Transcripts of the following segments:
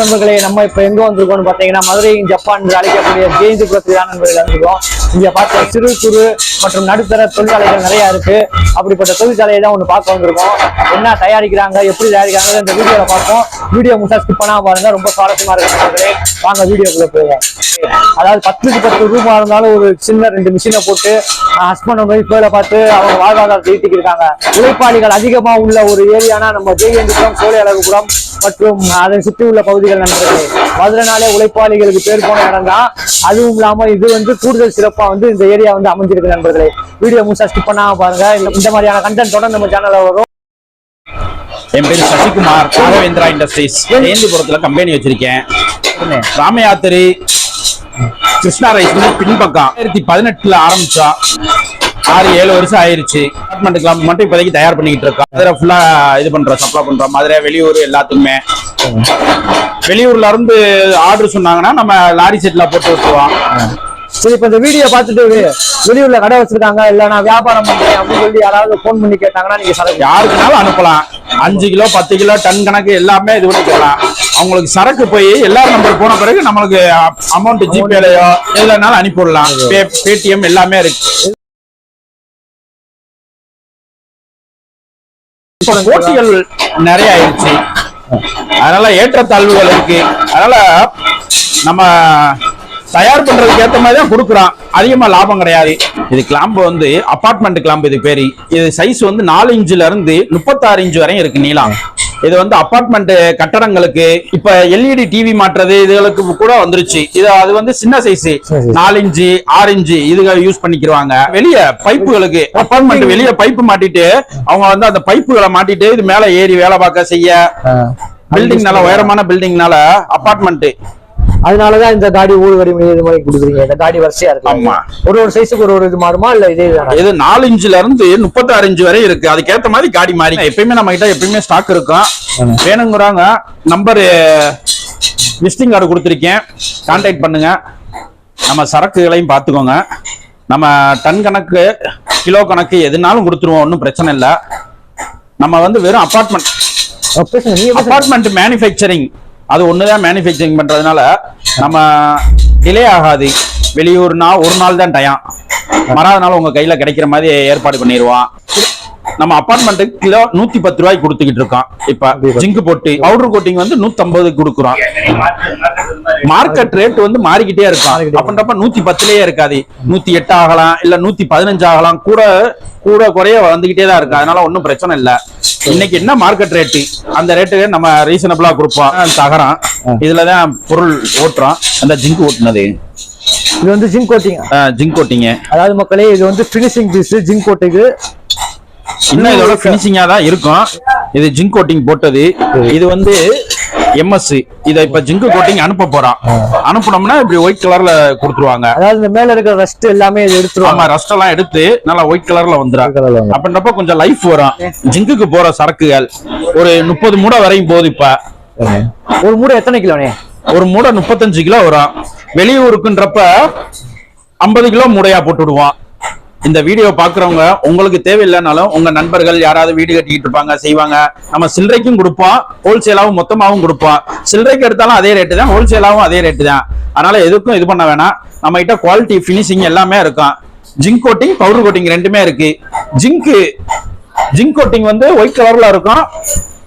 நண்பர்களே நம்ம இப்ப எங்க வந்திருக்கோம்னு பாத்தீங்கன்னா மதுரையின் ஜப்பான் என்று அழைக்கக்கூடிய ஜெயந்திபுரத்தில் தான் நண்பர்கள் வந்திருக்கோம். இங்க பார்த்த சிறு குறு மற்றும் நடுத்தர தொழிற்சாலைகள் நிறைய இருக்கு. அப்படிப்பட்ட தொழிற்சாலையை தான் ஒன்று பார்க்க வந்திருக்கோம். என்ன தயாரிக்கிறாங்க எப்படி தயாரிக்கிறாங்க இந்த வீடியோவில் பார்ப்போம். வீடியோ முழுசா ஸ்கிப் பண்ணாமல் பாருங்க ரொம்ப சுவாரஸ்யமா இருக்கு நண்பர்களே. வாங்க வீடியோக்குள்ள போவோம். அதாவது பத்துக்கு பத்து ரூபா இருந்தாலும் ஒரு சின்ன ரெண்டு மிஷினை போட்டு ஹஸ்பண்ட் போய் வேலை பார்த்து அவங்க வாழ்வாதாரத்தை ஈட்டிக்கு இருக்காங்க. உழைப்பாளிகள் அதிகமா உள்ள ஒரு ஏரியானா நம்ம ஜெயந்திபுரம் சோழ அழகுபுரம். மற்றும் அதை சுற்றி உள்ள பகுதிகள் நண்பர்களே மதுரைனாலே உழைப்பாளிகளுக்கு பேர் போன இடம் தான். அதுவும் இல்லாம இது வந்து கூடுதல் சிறப்பா வந்து இந்த ஏரியா வந்து அமைஞ்சிருக்கு நண்பர்களே. வீடியோ முழுசா ஸ்கிப் பண்ணாம பாருங்க. இந்த- மாதிரியான கண்டென்ட் தொடர்ந்து நம்ம சேனல்ல வரும் என் பேர் சசிகுமார் ராகவேந்திரா இண்டஸ்ட்ரீஸ் ஜெயந்திபுரத்துல கம்பெனி வச்சிருக்கேன். ராமயாத்திரி கிருஷ்ணா ரைஸ் பின்பக்கம் ஆயிரத்தி பதினெட்டுல ஆரம்பிச்சா. ஆறு ஏழு வருஷம் ஆயிருச்சு. அப்பார்ட்மெண்ட் கிளம்ப மட்டும் இப்போதைக்கு தயார் பண்ணிக்கிட்டு இருக்கோம். மதுரை ஃபுல்லா இது பண்றோம் சப்ளை பண்றோம். மதுரை வெளியூர் எல்லாத்துக்குமே. வெளியூர்ல இருந்து ஆர்டர் சொன்னாங்கன்னா நம்ம லாரி செட்ல போட்டு விட்டுருவோம். சரி இப்ப இந்த வீடியோ பார்த்துட்டு வெளியூர்ல கடை வச்சிருக்காங்க இல்ல நான் வியாபாரம் பண்றேன் அப்படின்னு சொல்லி யாராவது ஃபோன் பண்ணி கேட்டாங்கன்னா நீங்க சரக்கு யாருக்குனாலும் அனுப்பலாம். அஞ்சு கிலோ பத்து கிலோ டன் கணக்கு எல்லாமே இது பண்ணிக்கலாம் அவங்களுக்கு சரக்கு போய் எல்லாரும் நம்பர் போன பிறகு நம்மளுக்கு அமௌண்ட் ஜிபேலையோ எதுலனாலும் அனுப்பிவிடலாம். பே- பேடிஎம் எல்லாமே இருக்கு. போட்டிகள் நிறைய ஆயிடுச்சு அதனால ஏற்றத்தாழ்வுகள் இருக்கு. அதனால நம்ம தயார் பண்றதுக்கு ஏத்த மாதிரி தான் கொடுக்குறோம். அதிகமா லாபம் கிடையாது. இது கிளாம்பு வந்து அபார்ட்மெண்ட் கிளாம்பு இது பேரு. இது சைஸ் வந்து நாலு இன்ச்சுல இருந்து முப்பத்தாறு இன்ச்சு வரையும் இருக்கு நீளம். இது வந்து அபார்ட்மெண்ட் கட்டடங்களுக்கு இப்ப எல்இடி டிவி மாட்டுறது இதுகளுக்கு கூட வந்துருச்சு. இது அது வந்து சின்ன சைஸ் நாலு இன்ச்சு ஆறு இன்ச்சு இதுக யூஸ் பண்ணிக்கிறாங்க வெளிய பைப்புகளுக்கு அபார்ட்மெண்ட் வெளிய பைப்பு மாட்டிட்டு அவங்க வந்து அந்த பைப்புகளை மாட்டிட்டு இது மேல ஏறி வேலை பார்க்க செய்ய பில்டிங் நல்ல உயரமான பில்டிங்னால அபார்ட்மெண்ட் அதனாலதான் இந்த காடி ஊர் வரி இது மாதிரி கொடுக்குறீங்க. இந்த காடி வரிசையா இருக்கு. ஆமா. ஒரு ஒரு சைஸுக்கு ஒரு ஒரு இது மாறுமா? இல்ல இதே இது நாலு இன்ச்சுல இருந்து முப்பத்தாறு இன்ச்சு வரை இருக்கு. அதுக்கேத்த மாதிரி காடி மாறி. எப்பயுமே நம்ம கிட்ட எப்பயுமே ஸ்டாக் இருக்கும். வேணுங்கிறாங்க நம்பர் விசிட்டிங் கார்டு கொடுத்துருக்கேன். கான்டாக்ட் பண்ணுங்க. நம்ம சரக்குகளையும் பார்த்துக்கோங்க. நம்ம டன் கணக்கு கிலோ கணக்கு எதுனாலும் கொடுத்துருவோம். ஒன்றும் பிரச்சனை இல்லை. நம்ம வந்து வெறும் பேசுங்க. அபார்ட்மெண்ட் மேனுஃபேக்சரிங் அது ஒன்று தான் மேனுஃபேக்சரிங் பண்ணுறதுனால நம்ம டிலே ஆகாது. வெளியூர்னா ஒரு நாள் தான் டயம் மறாத நாள் உங்கள் கையில் கிடைக்கிற மாதிரி ஏற்பாடு பண்ணிடுவான் நம்ம அபார்ட்மெண்ட்டுக்கு கிலோ நூத்தி பத்து ரூபாய்க்கு கொடுத்துக்கிட்டு இருக்கோம் இப்ப ஜிங்க் போட்டு பவுடர் கோட்டிங் வந்து நூத்தி ஐம்பது கொடுக்குறோம் மார்க்கெட் ரேட் வந்து மாறிக்கிட்டே இருக்கும் அப்படின்றப்ப நூத்தி பத்துலயே இருக்காது. நூத்தி எட்டு ஆகலாம் இல்ல நூத்தி பதினஞ்சு ஆகலாம் கூட கூட குறைய வந்துகிட்டே தான் இருக்கு. அதனால ஒன்றும் பிரச்சனை இல்ல. இன்னைக்கு என்ன மார்க்கெட் ரேட்டு அந்த ரேட்டுக்கு நம்ம ரீசனபிளா கொடுப்போம். தகரம் இதுலதான் பொருள் ஓட்டுறோம் அந்த ஜிங்க் ஓட்டுனது. இது வந்து ஜிங்க் கோட்டிங் ஜிங்க் ஓட்டிங்க அதாவது மக்களே இது வந்து பினிஷிங் பீஸ் ஜிங்க் கோட்டுக்கு இன்னும் இதோட பினிஷிங்கா தான் இருக்கும். இது ஜிங்க் கோட்டிங் போட்டது. இது வந்து எம்எஸ் இதை இப்ப ஜிங்க் கோட்டிங் அனுப்ப போறோம் அனுப்புனோம்னா இப்படி ஒயிட் கலர்ல கொடுத்துருவாங்க. அதாவது இந்த மேல இருக்கிற ரஸ்ட் எல்லாமே இது எடுத்துருவாங்க. ஆமா ரஸ்ட் எல்லாம் எடுத்து நல்லா ஒயிட் கலர்ல வந்துடும். அப்படின்றப்ப கொஞ்சம் லைஃப் வரும். ஜிங்குக்கு போற சரக்குகள். ஒரு முப்பது மூடை வரையும் போகுது இப்ப. ஒரு மூடை எத்தனை கிலோனே ஒரு மூடை முப்பத்தஞ்சு கிலோ வரும். வெளியூருக்குன்றப்ப ஐம்பது கிலோ மூடையா போட்டு விடுவோம் இந்த வீடியோ பாக்குறவங்க உங்களுக்கு தேவையில்லைனாலும் உங்க நண்பர்கள் யாராவது வீடு கட்டிக்கிட்டு இருப்பாங்க செய்வாங்க. நம்ம சில்லறைக்கும் கொடுப்போம் ஹோல்சேலாவும் மொத்தமாகவும் கொடுப்போம். சில்லறைக்கு எடுத்தாலும் அதே ரேட்டு தான் ஹோல்சேலாவும் அதே ரேட்டு தான். அதனால எதுக்கும் இது பண்ண வேணாம். நம்ம கிட்ட குவாலிட்டி ஃபினிஷிங் எல்லாமே இருக்கும். ஜிங்க் கோட்டிங் பவுடர் கோட்டிங் ரெண்டுமே இருக்கு. ஜிங்க் ஜிங்க் கோட்டிங் வந்து ஒயிட் கலர்ல இருக்கும்.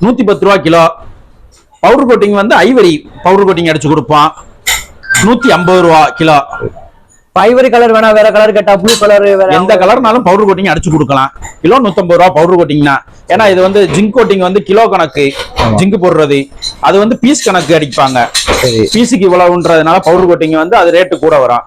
நூத்தி பத்து ரூபா கிலோ. பவுடர் கோட்டிங் வந்து ஐவரி பவுடர் கோட்டிங் அடிச்சு கொடுப்போம். நூத்தி ஐம்பது ரூபா கிலோ. ஐவரி கலர் வேணா வேற கலர் கேட்டா ப்ளூ கலர் வேற எந்த கலர்னாலும் பவுடர் கோட்டிங் அடிச்சு கொடுக்கலாம். கிலோ நூத்தம்பது ரூபா பவுடர் கோட்டிங்னா ஏன்னா இது வந்து ஜிங்க் கோட்டிங் வந்து கிலோ கணக்கு ஜிங்க் போடுறது. அது வந்து பீஸ் கணக்கு அடிப்பாங்க. பீஸுக்கு இவ்வளவுன்றதுனால பவுடர் கோட்டிங் வந்து அது ரேட்டு கூட வரும்.